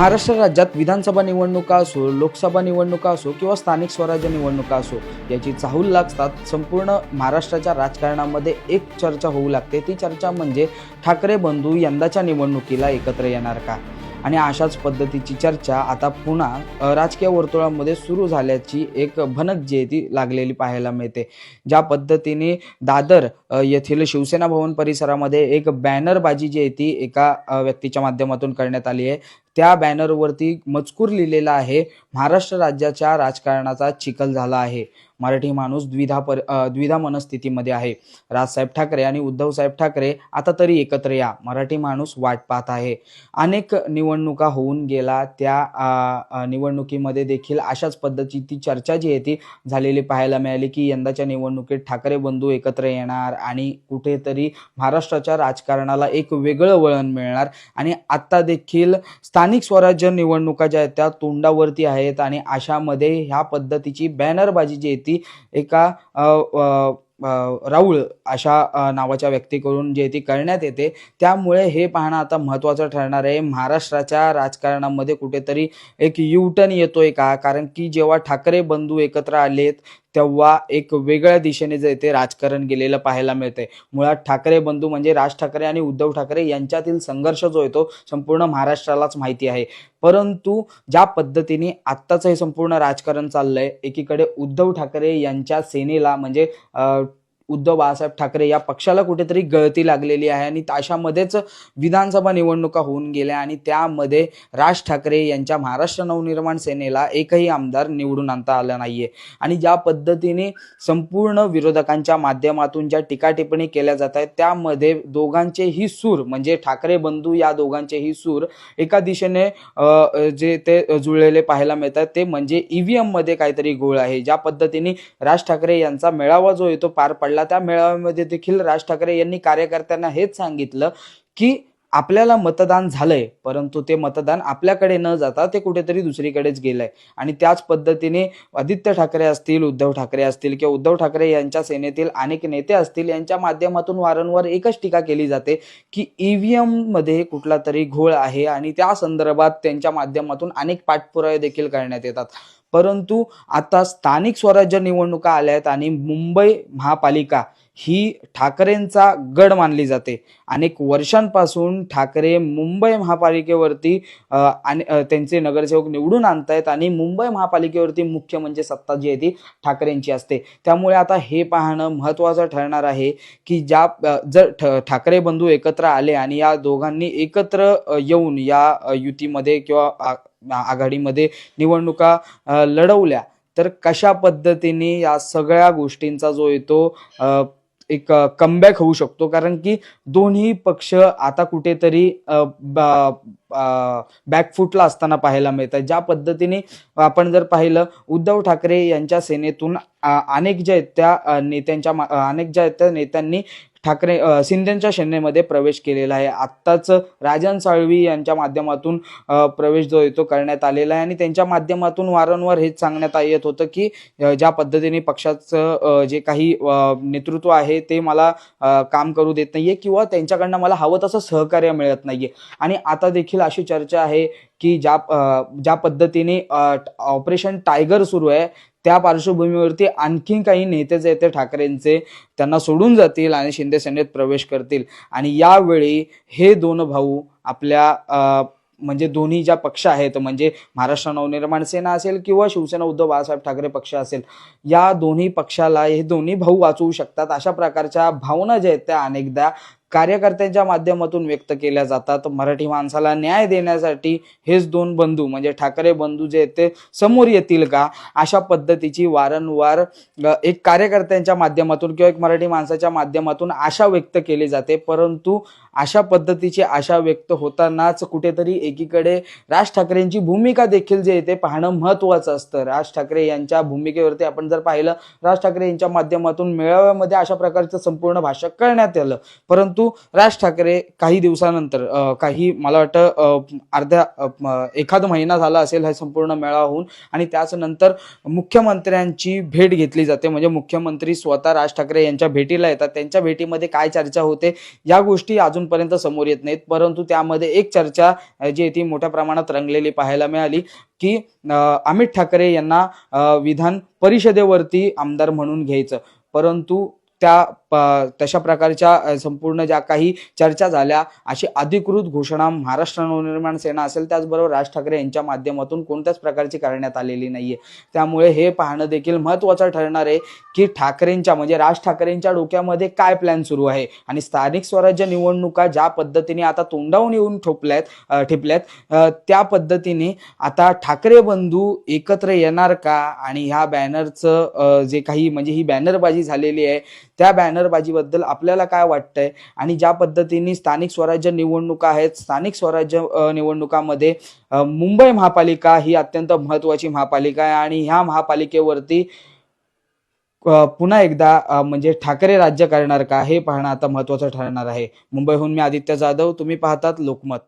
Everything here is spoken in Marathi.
महाराष्ट्र राज्यात विधानसभा निवडणुका असो लोकसभा निवडणुका असो किंवा स्थानिक स्वराज्य निवडणुका असो याची चाहूल लागतात. संपूर्ण महाराष्ट्राच्या राजकारणामध्ये एक चर्चा होऊ लागते. ती चर्चा म्हणजे ठाकरे बंधू यंदाच्या निवडणुकीला एकत्र येणार का? आणि अशाच पद्धतीची चर्चा आता पुन्हा राजकीय वर्तुळामध्ये सुरू झाल्याची एक भनक जी आहे ती लागलेली पाहायला मिळते. ज्या पद्धतीने दादर येथील शिवसेना भवन परिसरामध्ये एक बॅनरबाजी जी आहे ती एका व्यक्तीच्या माध्यमातून करण्यात आली आहे. त्या बॅनरवरती मजकूर लिहिलेला आहे. महाराष्ट्र राज्याच्या राजकारणाचा चिखल झाला आहे. मराठी माणूस द्विधा पर द्विधा मनस्थितीमध्ये आहे. राजसाहेब ठाकरे आणि उद्धवसाहेब ठाकरे आता तरी एकत्र या. मराठी माणूस वाट पाहत आहे. अनेक निवडणुका होऊन गेला. त्या निवडणुकीमध्ये देखील अशाच पद्धतीची चर्चा जी आहे ती झालेली पाहायला मिळाली की यंदाच्या निवडणुकीत ठाकरे बंधू एकत्र येणार आणि कुठेतरी महाराष्ट्राच्या राजकारणाला एक वेगळं वळण मिळणार आणि आत्ता देखील स्थानिक स्वराज्य निवडणुका ज्या आहेत त्या तोंडावरती आहेत आणि अशामध्ये ह्या पद्धतीची बॅनरबाजी जी आहे ती एका राऊळ अशा नावाच्या व्यक्तीकडून जे ती करण्यात येते. त्यामुळे हे पाहणं आता महत्त्वाचं ठरणार आहे. महाराष्ट्राच्या राजकारणामध्ये कुठेतरी एक युटर्न येतोय का? कारण की जेव्हा ठाकरे बंधू एकत्र आलेत तेव्हा एक वेगळ्या दिशेने जे ते राजकारण गेलेलं पाहायला मिळतंय. मुळात ठाकरे बंधू म्हणजे राज ठाकरे आणि उद्धव ठाकरे यांच्यातील संघर्ष जो येतो संपूर्ण महाराष्ट्रालाच माहिती आहे. परंतु ज्या पद्धतीने आत्ताचं हे संपूर्ण राजकारण चाललंय एकीकडे उद्धव ठाकरे यांच्या सेनेला म्हणजे उद्धव बाळासाहेब ठाकरे या पक्षाला कुठेतरी गळती लागलेली आहे आणि अशामध्येच विधानसभा निवडणुका होऊन गेल्या आणि त्यामध्ये राज ठाकरे यांच्या महाराष्ट्र नवनिर्माण सेनेला एकही आमदार निवडून आणता आला नाहीये. आणि ज्या पद्धतीने संपूर्ण विरोधकांच्या माध्यमातून ज्या टीका टिप्पणी केल्या जात आहेत त्यामध्ये दोघांचेही सूर म्हणजे ठाकरे बंधू या दोघांचेही सूर एका दिशेने जे ते जुळलेले पाहायला मिळतात ते म्हणजे ईव्हीएममध्ये काहीतरी घोळ आहे. ज्या पद्धतीने राज ठाकरे यांचा मेळावा जो आहे तो पार पडला त्या मेळाव्यामध्ये देखील राज ठाकरे यांनी कार्यकर्त्यांना हेच सांगितलं की आपल्याला मतदान झालंय परंतु ते मतदान आपल्याकडे न जाता ते कुठेतरी दुसरीकडेच गेलंय. आणि त्याच पद्धतीने आदित्य ठाकरे असतील उद्धव ठाकरे असतील किंवा उद्धव ठाकरे यांच्या सेनेतील अनेक नेते असतील यांच्या माध्यमातून वारंवार एकच टीका केली जाते की ईव्हीएममध्ये कुठला तरी घोळ आहे आणि त्या संदर्भात त्यांच्या माध्यमातून अनेक पाठपुरावे देखील करण्यात येतात. परंतु आता स्थानिक स्वराज्य निवडणुका आल्या आहेत आणि मुंबई महापालिका ही ठाकरेंचा गड मानली जाते. अनेक वर्षांपासून ठाकरे मुंबई महापालिकेवरती आणि त्यांचे नगरसेवक निवडून आणतायत आणि मुंबई महापालिकेवरती मुख्य म्हणजे सत्ता जी आहे ती ठाकरेंची असते. त्यामुळे आता हे पाहणं महत्त्वाचं ठरणार आहे की ज्या जर ठ ठाकरे बंधू एकत्र आले आणि या दोघांनी एकत्र येऊन या युतीमध्ये किंवा आघाडीमध्ये निवडणुका लढवल्या. तर कशा पद्धतीने या सगळ्या गोष्टींचा जो येतो एक कमबॅक होऊ शकतो? कारण की दोन्ही पक्ष आता कुठेतरी बॅकफुटला असताना पाहायला मिळतात ज्या पद्धतीने आपण जर पाहिलं उद्धव ठाकरे यांच्या सेनेतून अनेक ज्या आहेत त्या नेत्यांच्या अनेक ज्या आहेत त्या नेत्यांनी ठाकरे शिंदेच्या सेनेमध्ये प्रवेश केलेला आहे. आत्ताच राजन साळवी यांच्या माध्यमातून प्रवेश जो येतो करण्यात आलेला आहे. आणि त्यांच्या माध्यमातून वारंवार हेच सांगण्यात येत होतं की ज्या पद्धतीने पक्षाचं जे काही नेतृत्व आहे ते मला काम करू देत नाहीये किंवा त्यांच्याकडनं मला हवं तसं सहकार्य मिळत नाहीये. आणि आता देखील अशी चर्चा आहे की ज्या ज्या पद्धतीने ऑपरेशन टायगर सुरू आहे त्या पार्श्वभूमीवरती आणखीन काही नेते जे आहेत ते ठाकरेंचे त्यांना सोडून जातील आणि शिंदे सेनेत प्रवेश करतील. आणि यावेळी हे दोन भाऊ आपल्या म्हणजे दोन्ही ज्या पक्ष आहेत म्हणजे महाराष्ट्र नवनिर्माण सेना असेल किंवा शिवसेना उद्धव बाळासाहेब ठाकरे पक्ष असेल या दोन्ही पक्षाला हे दोन्ही भाऊ वाचवू शकतात. अशा प्रकारच्या भावना ज्या आहेत त्या अनेकदा कार्यकर्त्यांच्या माध्यमातून व्यक्त केल्या जातात. मराठी माणसाला न्याय देण्यासाठी हेच दोन बंधू म्हणजे ठाकरे बंधू जे आहेत ते समोर येतील का? अशा पद्धतीची वारंवार एक कार्यकर्त्यांच्या माध्यमातून किंवा एक मराठी माणसाच्या माध्यमातून आशा व्यक्त केली जाते. परंतु अशा पद्धतीची आशा व्यक्त होतानाच कुठेतरी एकीकडे राज ठाकरेंची भूमिका देखील जे येते पाहणं महत्त्वाचं असतं. राज ठाकरे यांच्या भूमिकेवरती आपण जर पाहिलं राज ठाकरे यांच्या माध्यमातून मेळाव्यामध्ये अशा प्रकारचं संपूर्ण भाषण करण्यात आलं. परंतु परंतु राज ठाकरे काही दिवसानंतर काही मला वाटतं अर्ध्या एखाद महिना झाला असेल हा संपूर्ण मेळावा होऊन आणि त्याचनंतर मुख्यमंत्र्यांची भेट घेतली जाते. म्हणजे मुख्यमंत्री स्वतः राज ठाकरे यांच्या भेटीला येतात. त्यांच्या भेटीमध्ये काय चर्चा होते या गोष्टी अजूनपर्यंत समोर येत नाहीत. परंतु त्यामध्ये एक चर्चा जी आहे ती मोठ्या प्रमाणात रंगलेली पाहायला मिळाली की अमित ठाकरे यांना विधान परिषदेवरती आमदार म्हणून घ्यायचं. परंतु त्या तशा प्रकारच्या संपूर्ण ज्या काही चर्चा झाल्या अशी अधिकृत घोषणा महाराष्ट्र नवनिर्माण सेना असेल त्याचबरोबर राज ठाकरे यांच्या माध्यमातून कोणत्याच प्रकारची करण्यात आलेली नाहीये. त्यामुळे हे पाहणं देखील महत्त्वाचं ठरणार आहे की ठाकरेंच्या म्हणजे राज ठाकरेंच्या डोक्यामध्ये काय प्लॅन सुरू आहे? आणि स्थानिक स्वराज्य निवडणुका ज्या पद्धतीने आता तोंडावून येऊन ठोपल्यात ठिपल्यात त्या पद्धतीने आता ठाकरे बंधू एकत्र येणार का? आणि ह्या बॅनरचं जे काही म्हणजे ही बॅनरबाजी झालेली आहे त्या बॅनरबाजीबद्दल आपल्याला काय वाटतंय? आणि ज्या पद्धतीने स्थानिक स्वराज्य निवडणुका आहेत स्थानिक स्वराज्य निवडणुकामध्ये मुंबई महापालिका ही अत्यंत महत्वाची महापालिका आहे आणि ह्या महापालिकेवरती पुन्हा एकदा म्हणजे ठाकरे राज्य करणार का हे पाहणं आता महत्वाचं ठरणार आहे. मुंबईहून मी आदित्य जाधव तुम्ही पाहतात लोकमत.